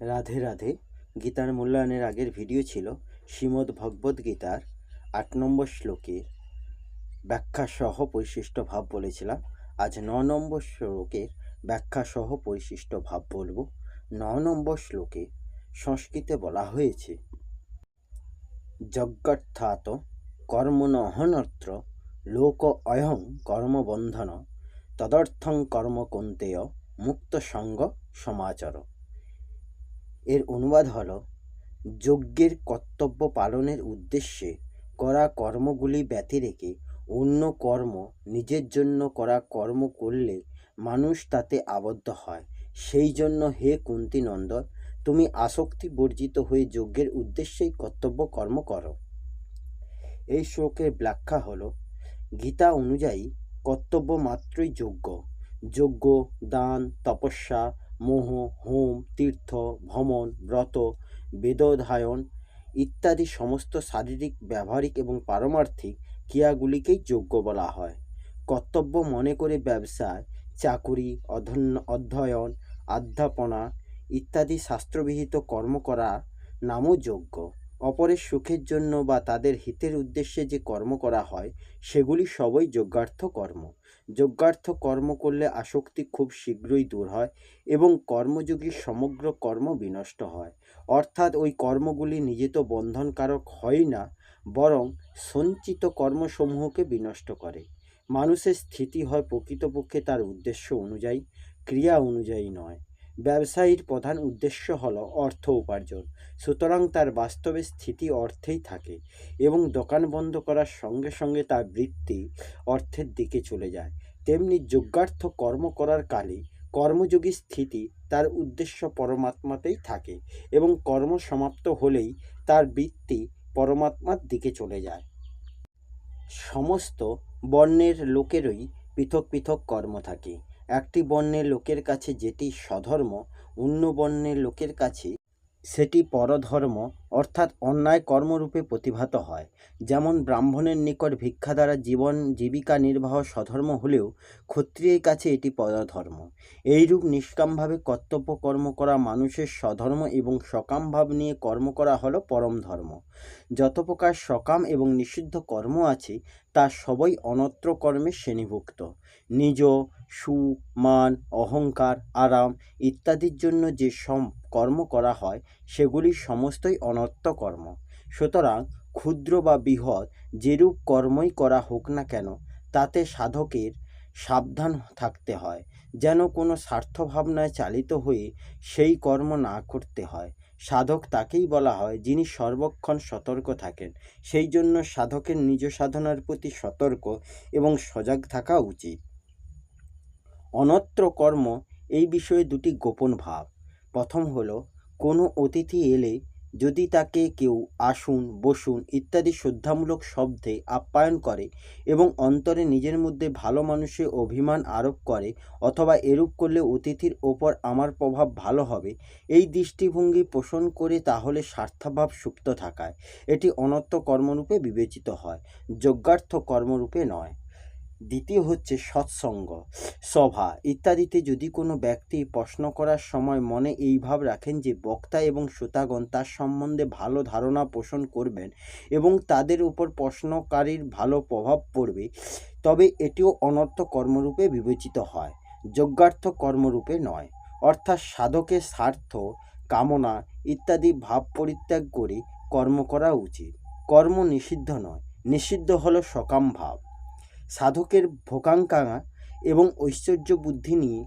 রাধে রাধে। গীতার মূল্যায়নের আগের ভিডিও ছিল শ্রীমদ্ ভগবদ্ গীতার আট নম্বর শ্লোকের ব্যাখ্যা সহ পরিশিষ্ট ভাব বলেছিলাম। আজ ন নম্বর শ্লোকের ব্যাখ্যা সহ পরিশিষ্ট ভাব বলব। ন নম্বর শ্লোকে সংস্কৃতে বলা হয়েছে, যজ্ঞার্থাত কর্মণহনত্র লোক অয়ং কর্মবন্ধন, তদর্থং কর্ম কন্তেয় মুক্ত সঙ্গ সমাচর। এর অনুবাদ হল, যজ্ঞের কর্তব্য পালনের উদ্দেশ্যে করা কর্মগুলি ব্যতি রেখে অন্য কর্ম নিজের জন্য করা কর্ম করলে মানুষ তাতে আবদ্ধ হয়। সেই জন্য হে কুন্তি নন্দন, তুমি আসক্তি বর্জিত হয়ে যজ্ঞের উদ্দেশ্যেই কর্তব্য কর্ম করো এই শ্লোকের ব্যাখ্যা হল, গীতা অনুযায়ী কর্তব্য মাত্রই যজ্ঞ। যজ্ঞ, দান, তপস্যা মোহ, হোম, তীর্থ, ভ্রমণ, ব্রত বেদধায়ন ইত্যাদি সমস্ত শারীরিক, ব্যবহারিক এবং পারমার্থিক ক্রিয়াগুলিকেই যোগ্য বলা হয়। কর্তব্য মনে করে ব্যবসায়, চাকুরি অধ্যয়ন অধ্যয়ন অধ্যাপনা ইত্যাদি শাস্ত্রবিহিত কর্ম করা নামও যোগ্য। অপরের সুখের জন্য বা তাদের হিতের উদ্দেশ্যে যে কর্ম করা হয়, সেগুলি সবই যোগ্যার্থ কর্ম। যোগ্যার্থ কর্ম করলে আসক্তি খুব শীঘ্রই দূর হয় এবং কর্মযোগী সমগ্র কর্ম বিনষ্ট হয়। অর্থাৎ ওই কর্মগুলি নিজে তো বন্ধনকারক হয় না, বরং সঞ্চিত কর্মসমূহকে বিনষ্ট করে। মানুষের স্থিতি হয় প্রকৃতপক্ষে তার উদ্দেশ্য অনুযায়ী, ক্রিয়া অনুযায়ী নয়। ব্যবসায়ীর প্রধান উদ্দেশ্য হল অর্থ উপার্জন। সুতরাং তার বাস্তবে স্থিতি অর্থেই থাকে এবং দোকান বন্ধ করার সঙ্গে সঙ্গে তার বৃত্তি অর্থের দিকে চলে যায়। তেমনি যোগ্যার্থ কর্ম করার কালে কর্মযোগী স্থিতি তার উদ্দেশ্য পরমাত্মাতেই থাকে এবং কর্ম সমাপ্ত হলেই তার বৃত্তি পরমাত্মার দিকে চলে যায়। সমস্ত বর্ণের লোকেরই পৃথক পৃথক কর্ম থাকে। একটি বর্ণের লোকের কাছে যেটি স্বধর্ম, অন্য বর্ণের লোকের কাছে সেটি পরধর্ম, অর্থাৎ অন্যায় কর্মরূপে প্রতিভাত হয়। যেমন ব্রাহ্মণের নিকট ভিক্ষা দ্বারা জীবন, জীবিকা নির্বাহ স্বধর্ম হলেও ক্ষত্রিয়ের কাছে এটি পরধর্ম। এইরূপ নিষ্কামভাবে কর্তব্য কর্ম করা মানুষের স্বধর্ম এবং সকাম ভাব নিয়ে কর্ম করা হলো পরম ধর্ম। যত প্রকার সকাম এবং নিষিদ্ধ কর্ম আছে, তা সবই অনত্র কর্মের শ্রেণীভুক্ত। নিজ সুখ মান, অহংকার, আরাম ইত্যাদির জন্য যে সম, কর্ম করা হয়, সেগুলি সমস্তই অনর্থ কর্ম। সুতরাং ক্ষুদ্র বা বৃহৎ যেরূপ কর্মই করা হোক না কেন, তাতে সাধকের সাবধান থাকতে হয়, যেন কোনো স্বার্থভাবনায় চালিত হয়ে সেই কর্ম না করতে হয়। সাধক তাকেই বলা হয় যিনি সর্বক্ষণ সতর্ক থাকেন। সেই জন্য সাধকের নিজ সাধনার প্রতি সতর্ক এবং সজাগ থাকা উচিত। অনত্র কর্ম এই বিষয়ে দুটি গোপন ভাব। প্রথম হলো, কোনো অতিথি এলে যদি তাকে কেউ আসুন, বসুন ইত্যাদি শ্রদ্ধামূলক শব্দে আপ্যায়ন করে এবং অন্তরে নিজের মধ্যে ভালো মানুষে অভিমান আরোপ করে অথবা এরূপ করলে অতিথির ওপর আমার প্রভাব ভালো হবে, এই দৃষ্টিভঙ্গি পোষণ করে তাহলে স্বার্থভাব সুপ্ত থাকায়। এটি অনর্থ কর্মরূপে বিবেচিত হয়, যজ্ঞার্থ কর্মরূপে নয়। দ্বিতীয় হচ্ছে সৎসঙ্গ, সভা। ইত্যাদিতে যদি কোনো ব্যক্তি প্রশ্ন করার সময় মনে এই ভাব রাখেন যে বক্তা এবং শ্রোতাগণ তার সম্বন্ধে ভালো ধারণা পোষণ করবেন এবং তাদের উপর প্রশ্নকারীর ভালো প্রভাব পড়বে, তবে এটিও অনর্থ কর্মরূপে বিবেচিত হয়, যজ্ঞার্থ কর্মরূপে নয়। অর্থাৎ সাধকের স্বার্থ, কামনা ইত্যাদি ভাব পরিত্যাগ করে কর্ম করা উচিত। কর্ম নিষিদ্ধ নয়, নিষিদ্ধ হলো সকাম ভাব। সাধকের ভোগাঙ্কা এবং ঐশ্বর্য বুদ্ধি নিয়ে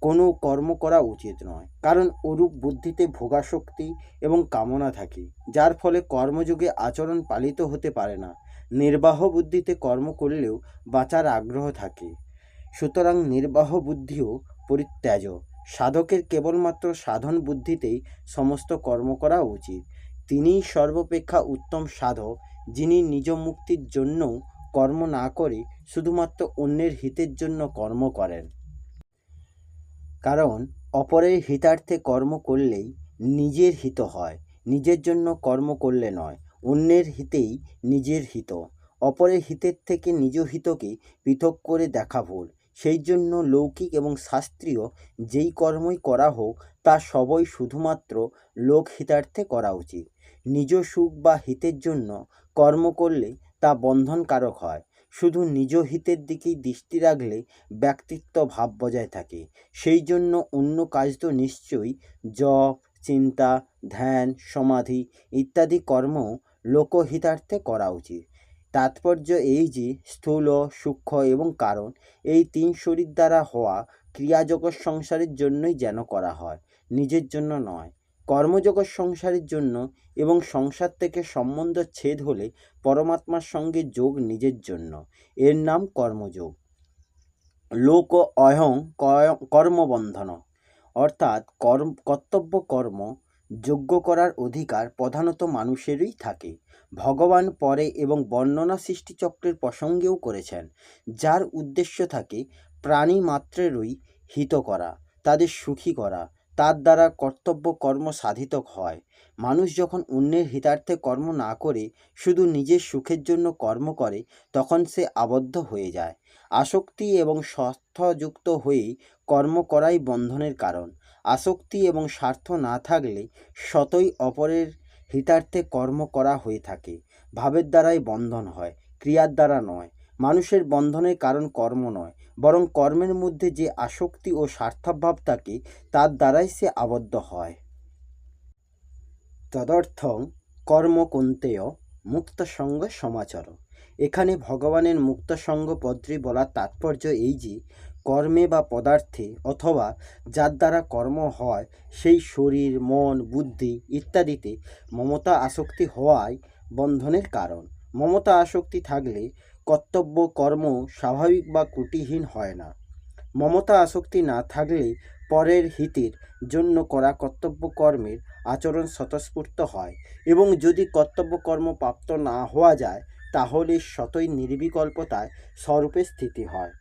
কোনো কর্ম করা উচিত নয়। কারণ ওরূপ বুদ্ধিতে ভোগাশক্তি এবং কামনা থাকে, যার ফলে কর্মযোগে আচরণ পালিত হতে পারে না। নির্বাহ বুদ্ধিতে কর্ম করলেও বাঁচার আগ্রহ থাকে। সুতরাং নির্বাহ বুদ্ধিও পরিত্যাজ। সাধকের কেবলমাত্র সাধন বুদ্ধিতেই সমস্ত কর্ম করা উচিত। তিনিই সর্বাপেক্ষা উত্তম সাধক, যিনি নিজ মুক্তির জন্যও কর্ম না করে শুধুমাত্র অন্যের হিতের জন্য কর্ম করেন। কারণ, অপরের হিতার্থে কর্ম করলেই নিজের হিত হয়, নিজের জন্য কর্ম করলে নয়। অন্যের হিতেই নিজের হিত। অপরের হিতের থেকে নিজ হিতকে পৃথক করে দেখা ভুল। সেই জন্য লৌকিক এবং শাস্ত্রীয় যেই কর্মই করা হোক, তা সবই শুধুমাত্র লোকহিতার্থে করা উচিত। নিজ সুখ বা হিতের জন্য কর্ম করলে তা বন্ধনকারক হয়। শুধু নিজ হিতের দিকেই দৃষ্টি রাখলে ব্যক্তিত্ব ভাব বজায় থাকে। সেই জন্য অন্য কাজ তো নিশ্চয়ই জপ, চিন্তা, ধ্যান, সমাধি ইত্যাদি কর্ম লোকহিতার্থে করা উচিত। তাৎপর্য এই যে স্থূল, সূক্ষ্ম এবং কারণ এই তিন শরীর দ্বারা হওয়া ক্রিয়াজগৎ সংসারের জন্যই যেন করা হয়, নিজের জন্য নয়। কর্মজগৎ সংসারের জন্য এবং সংসার থেকে সম্বন্ধ ছেদ হলে পরমাত্মার সঙ্গে যোগ নিজের জন্য। এর নাম কর্মযোগ। লোক অহং কয়- কর্মবন্ধন। অর্থাৎ কর্ম কর্তব্য কর্ম যোগ্য করার অধিকার প্রধানত মানুষেরই থাকে। ভগবান পরে এবং বর্ণনা সৃষ্টিচক্রের প্রসঙ্গেও করেছেন, যার উদ্দেশ্য থাকে প্রাণী মাত্রেরই হিত করা, তাদের সুখী করা তার দ্বারা কর্তব্য কর্ম সাধিত হয়। মানুষ যখন অন্যের হিতার্থে কর্ম না করে, শুধু নিজের সুখের জন্য কর্ম করে, তখন সে আবদ্ধ হয়ে যায়। আসক্তি এবং স্বার্থযুক্ত হয়েই কর্ম করাই বন্ধনের কারণ। আসক্তি এবং স্বার্থ না থাকলে শতই অপরের হিতার্থে কর্ম করা হয়ে থাকে। ভাবের দ্বারাই বন্ধন হয়, ক্রিয়ার দ্বারা নয়। মানুষের বন্ধনের কারণ কর্ম নয়। বরং কর্মের মধ্যে যে আসক্তি ও স্বার্থাভাব থাকে, তার দ্বারাই সে আবদ্ধ হয়। তদর্থং কর্ম কুন্তেয় মুক্ত সঙ্গ এখানে ভগবানের মুক্ত সঙ্গ পদ্রী বলার তাৎপর্য এই যে, কর্মে বা পদার্থে অথবা যার দ্বারা কর্ম হয়, সেই শরীর, মন, বুদ্ধি ইত্যাদিতে মমতা আসক্তি হওয়াই বন্ধনের কারণ। মমতা আসক্তি থাকলে কর্তব্য, কর্ম স্বাভাবিক বা কুটিহীন হয় না। মমতা আসক্তি না থাকলে পরের হিতের জন্য করা কর্তব্য কর্মের আচরণ স্বতঃস্ফূর্ত হয় এবং যদি কর্তব্য কর্ম প্রাপ্ত না হওয়া যায়, তাহলে শতই নির্বিকল্পতায় স্বরূপে স্থিতি হয়।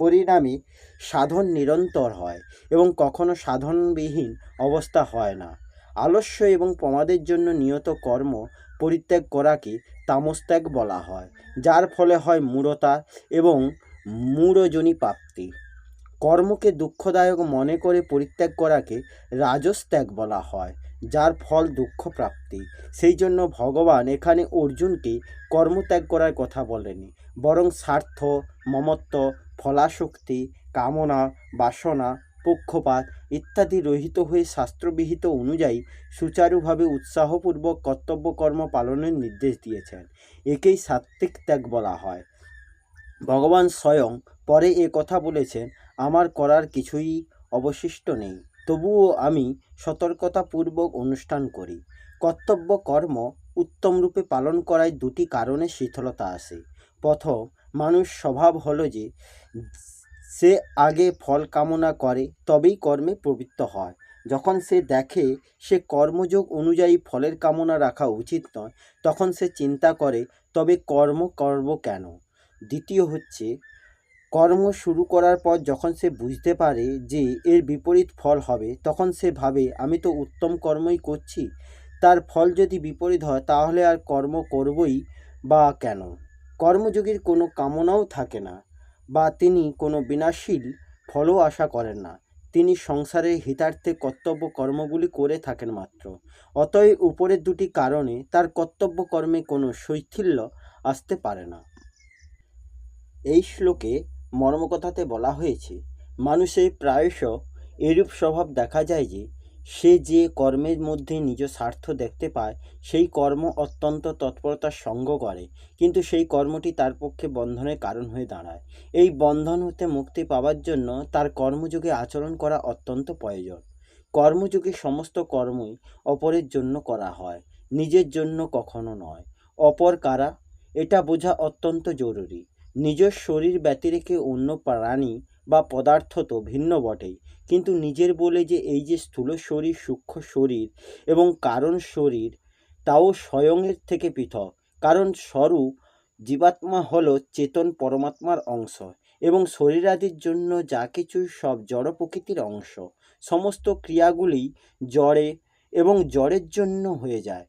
পরিণামে সাধন নিরন্তর হয় এবং কখনো সাধনবিহীন অবস্থা হয় না। আলস্য এবং প্রমাদের জন্য নিয়ত কর্ম পরিত্যাগ করাকে তামস্ত্যাগ বলা হয়, যার ফলে হয় মূঢ়তা এবং মূঢ়জনী প্রাপ্তি। কর্মকে দুঃখদায়ক মনে করে পরিত্যাগ করাকে রাজস ত্যাগ বলা হয়, যার ফল দুঃখ প্রাপ্তি। সেই জন্য ভগবান এখানে অর্জুনকে কর্মত্যাগ করার কথা বলেনি বরং স্বার্থ, মমত্ব ফলাশক্তি কামনা, বাসনা পক্ষপাত ইত্যাদি রহিত হয়ে শাস্ত্রবিহিত অনুযায়ী সুচারুভাবে উৎসাহপূর্বক কর্তব্য কর্ম পালনের নির্দেশ দিয়েছেন। একেই সাত্ত্বিক ত্যাগ বলা হয়। ভগবান স্বয়ং পরে এ কথা বলেছেন, আমার করার কিছুই অবশিষ্ট নেই। তবুও আমি সতর্কতাপূর্বক অনুষ্ঠান করি। কর্তব্য কর্ম উত্তম রূপে পালন করায় দুটি কারণে শিথিলতা আসে। প্রথম, মানুষ স্বভাব হলো যে সে আগে ফল কামনা করে, তবেই কর্মে প্রবৃত্ত হয়। যখন সে দেখে সে কর্মযোগ অনুযায়ী ফলের কামনা রাখা উচিত নয়, তখন সে চিন্তা করে, তবে কর্ম করব কেন? দ্বিতীয় হচ্ছে, কর্ম শুরু করার পর যখন সে বুঝতে পারে যে এর বিপরীত ফল হবে, তখন সে ভাবে, আমি তো উত্তম কর্মই করছি। তার ফল যদি বিপরীত হয়, তাহলে আর কর্ম করবই বা কেন? কর্মযোগীর কোনো কামনাও থাকে না। বা তিনি কোনো বিনাশীল ফলও আশা করেন না। তিনি সংসারের হিতার্থে কর্তব্য কর্মগুলি করে থাকেন মাত্র। অতএব উপরের দুটি কারণে তার কর্তব্য কর্মে কোনো শৈথিল্য আসতে পারে না। এই শ্লোকে মর্মকথাতে বলা হয়েছে, মানুষের প্রায়শ এরূপ স্বভাব দেখা যায় যে সে যে কর্মের মধ্যে নিজ স্বার্থ দেখতে পায়, সেই কর্ম অত্যন্ত তৎপরতার সঙ্গ করে। কিন্তু সেই কর্মটি তার পক্ষে বন্ধনের কারণ হয়ে দাঁড়ায়। এই বন্ধন হতে মুক্তি পাওয়ার জন্য তার কর্মযোগে আচরণ করা অত্যন্ত প্রয়োজন। কর্মযোগে সমস্ত কর্মই অপরের জন্য করা হয়, নিজের জন্য কখনো নয়। অপর কারা? এটা বোঝা অত্যন্ত জরুরি। নিজের শরীর ব্যতিরেকে অন্য প্রাণী বা পদার্থ তো ভিন্ন বটেই। কিন্তু নিজের বলে যে এই যে স্থূল শরীর, সূক্ষ্ম শরীর এবং কারণ শরীর, তাও স্বয়ংয়ের থেকে পৃথক। কারণ স্বরূপ জীবাত্মা হল চেতন পরমাত্মার অংশ এবং শরীরাদির জন্য যা কিছু সব জড় প্রকৃতির অংশ। সমস্ত ক্রিয়াগুলি জড়ে এবং জড়ের জন্য হয়ে যায়।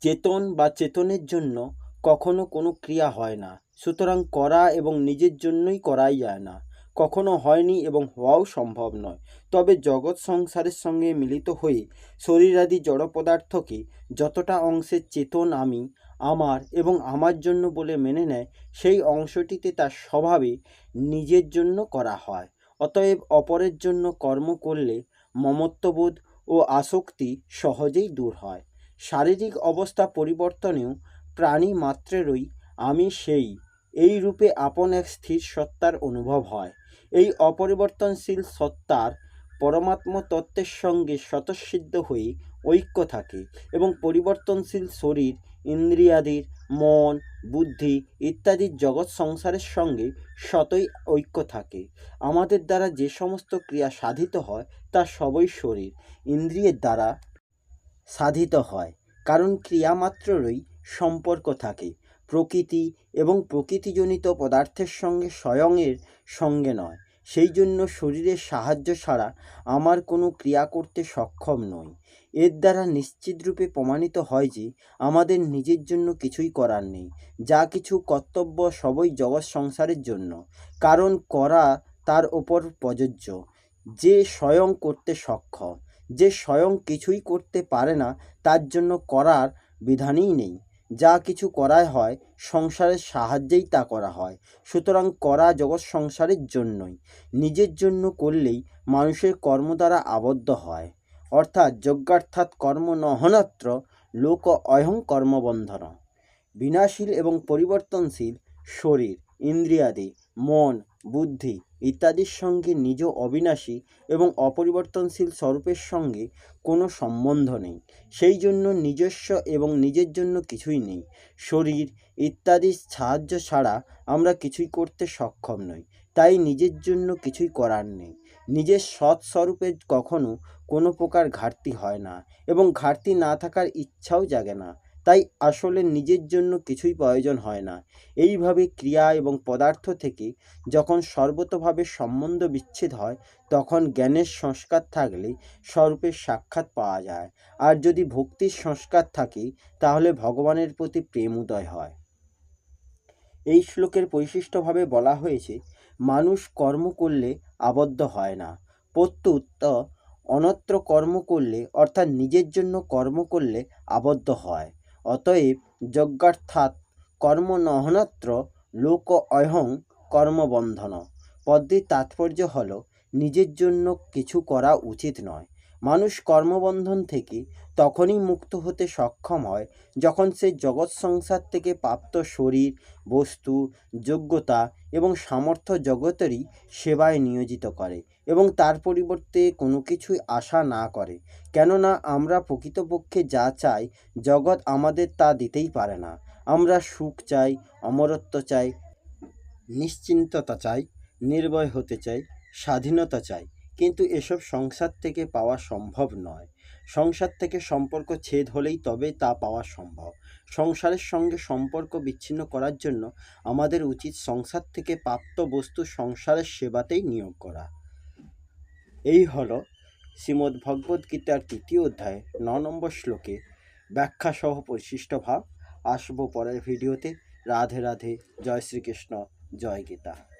চেতন বা চেতনের জন্য কখনো কোনো ক্রিয়া হয় না। সুতরাং করা এবং নিজের জন্যই করাই যায় না। কখনো হয়নি এবং হওয়াও সম্ভব নয়। তবে জগৎ সংসারের সঙ্গে মিলিত হয়ে শরীরাদি জড় পদার্থকে যতটা অংশের চেতন আমি, আমার এবং আমার জন্য বলে মেনে নেয়, সেই অংশটিতে তার স্বভাবে নিজের জন্য করা হয়। অতএব অপরের জন্য কর্ম করলে মমত্ববোধ ও আসক্তি সহজেই দূর হয়। শারীরিক অবস্থা পরিবর্তনেও প্রাণী মাত্রেরই আমি সেই এই রূপে আপন এক স্থির সত্তার অনুভব হয়। এই অপরিবর্তনশীল সত্তার পরমাত্ম তত্ত্বের সঙ্গে স্বতঃসিদ্ধ হয়ে ঐক্য থাকে এবং পরিবর্তনশীল শরীর, ইন্দ্রিয়াদির, মন, বুদ্ধি ইত্যাদির জগৎ সংসারের সঙ্গে সতই ঐক্য থাকে। আমাদের দ্বারা যে সমস্ত ক্রিয়া সাধিত হয়, তা সবই শরীর, ইন্দ্রিয়ের দ্বারা সাধিত হয়। কারণ ক্রিয়ামাত্ররই সম্পর্ক থাকে। প্রকৃতি এবং প্রকৃতিজনিত পদার্থের সঙ্গে স্বয়ংয়ের সঙ্গে নয়। সেই জন্য শরীরের সাহায্য ছাড়া আমার কোনো ক্রিয়া করতে সক্ষম নই। এর দ্বারা নিশ্চিতরূপে প্রমাণিত হয় যে আমাদের নিজের জন্য কিছুই করার নেই। যা কিছু কর্তব্য সবই জগৎ সংসারের জন্য। কারণ করা তার ওপর প্রযোজ্য। যে স্বয়ং করতে সক্ষম, যে স্বয়ং কিছুই করতে পারে না, তার জন্য করার বিধানই নেই। যা কিছু করাই হয়, সংসারের সাহায্যেই তা করা হয়। সুতরাং করা জগৎ সংসারের জন্যই। নিজের জন্য করলেই মানুষের কর্ম দ্বারা আবদ্ধ হয়। অর্থাৎ যজ্ঞার্থাৎ কর্ম নহনত্র লোক অহং কর্মবন্ধন। বিনাশীল এবং পরিবর্তনশীল শরীর, ইন্দ্রিয়াদি, মন, বুদ্ধি ইত্যাদির সঙ্গে নিজ অবিনাশী এবং অপরিবর্তনশীল স্বরূপের সঙ্গে কোনো সম্বন্ধ নেই। সেই জন্য নিজস্ব এবং নিজের জন্য কিছুই নেই। শরীর ইত্যাদির সাহায্য ছাড়া আমরা কিছুই করতে সক্ষম নই। তাই নিজের জন্য কিছুই করার নেই। নিজের সৎ স্বরূপে কখনো কোনো প্রকার ঘাটতি হয় না এবং ঘাটতি না থাকার ইচ্ছাও জাগে না। তাই আসলে নিজের জন্য কিছুই প্রয়োজন হয় না। এইভাবে ক্রিয়া এবং পদার্থ থেকে যখন সর্বতভাবে সম্বন্ধ বিচ্ছেদ হয়, তখন জ্ঞানের সংস্কার থাকলে স্বরূপের সাক্ষাৎ পাওয়া যায়। আর যদি ভক্তির সংস্কার থাকে, তাহলে ভগবানের প্রতি প্রেম উদয় হয়। এই শ্লোকের বৈশিষ্ট্যভাবে বলা হয়েছে, মানুষ কর্ম করলে আবদ্ধ হয় না। প্রত্যুত অনত্র কর্ম করলে, অর্থাৎ নিজের জন্য কর্ম করলে আবদ্ধ হয়। অতএব যজ্ঞার্থাৎ কর্ম নহনাত্র লোক অহং কর্মবন্ধন। পদ্মের তাৎপর্য হল, নিজের জন্য কিছু করা উচিত নয়। মানুষ কর্মবন্ধন থেকে তখনই মুক্ত হতে সক্ষম হয় যখন সে জগৎ সংসার থেকে প্রাপ্ত শরীর, বস্তু, যোগ্যতা এবং সামর্থ্য জগতেরই সেবায় নিয়োজিত করে এবং তার পরিবর্তে কোনো কিছুই আশা না করে। কেননা আমরা প্রকৃতপক্ষে যা চাই, জগৎ আমাদের তা দিতেই পারে না। আমরা সুখ চাই, অমরত্ব চাই, নিশ্চিন্ততা চাই, নির্ভয় হতে চাই, স্বাধীনতা চাই। কিন্তু এসব সংসার থেকে পাওয়া সম্ভব নয়। সংসার থেকে সম্পর্ক ছেদ হলেই তবে তা পাওয়া সম্ভব। সংসারের সঙ্গে সম্পর্ক বিচ্ছিন্ন করার জন্য আমাদের উচিত সংসার থেকে প্রাপ্ত বস্তু সংসারের সেবাতেই নিয়োগ করা। এই হল শ্রীমদ্ ভগবদ্গীতার তৃতীয় অধ্যায়, ন নম্বর শ্লোকে। ব্যাখ্যাসহ পরিশিষ্ট ভাব। আসব পরের ভিডিওতে। রাধে রাধে। জয় শ্রীকৃষ্ণ। জয় গীতা।